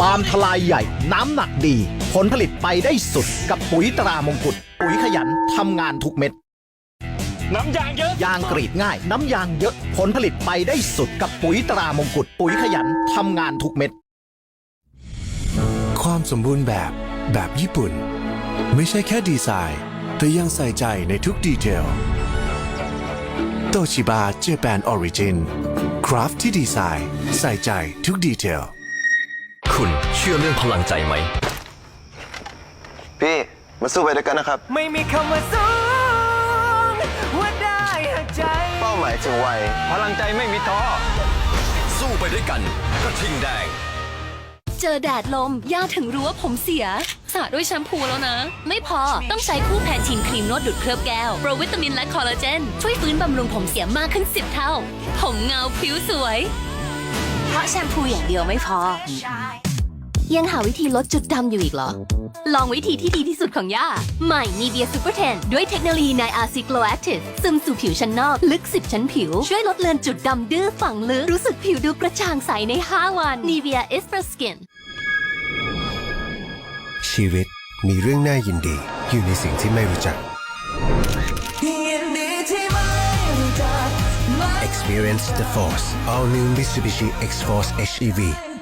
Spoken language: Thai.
ปาล์มทลายใหญ่ น้ำหนักดี ผลผลิตไปได้สุดกับปุ๋ยตรามงกุฎปุ๋ยขยันทำงานทุกเม็ด น้ำยางเยอะ ยางกรีดง่าย น้ำยางเยอะ ผลผลิตไปได้สุดกับปุ๋ยตรามงกุฎปุ๋ยขยันทำงานทุกเม็ด ความสมบูรณ์แบบแบบญี่ปุ่น ไม่ใช่แค่ดีไซน์ แต่ยังใส่ใจในทุกดีเทลโตชิบะเจแปนออริจินคราฟที่ดีไซน์ ใส่ใจทุกดีเทล คุณเชื่อเรื่องพลังใจไหม พี่ มาสู้ไปด้วยกันนะครับ ไม่มีคำว่าสูงว่าได้หักใจ เป้าหมายถึงวัยพลังใจไม่มีท้อสู้ไปด้วยกันกระทิงแดง เจอแดดลมย่าถึงรู้ว่าผมเสียสระด้วยแชมพูแล้วนะ ไม่พอต้องใช้คู่แพนทีนครีมนวดดูดเคลือบแก้ว โปรวิตามินและคอลลาเจน ช่วยฟื้นบำรุงผมเสียมากขึ้น 10 เท่า ผมเงาผิวสวยเพ ราะแชมพูอย่างเดียวไม่พอ ยังหาวิธีลดจุดดำอยู่อีกเหรอ ลองวิธีที่ดีที่สุดของย่า ใหม่ Nivea Super 10ด้วยเทคโนโลยี n i a c i Glow Active ซึมสู่ผิวชั้นนอก ลึก 10 ชั้นผิว ช่วยลดเลือนจุดดำดื้อฝังลึก รู้สึกผิวดูกระจ่างใสใน 5 วัน Nivea is for skin ชีวิตมีเรื่องน่ายินดี อยู่ในสิ่งที่ไม่รู้จัก Experience the Force All New Mitsubishi X-Force HEV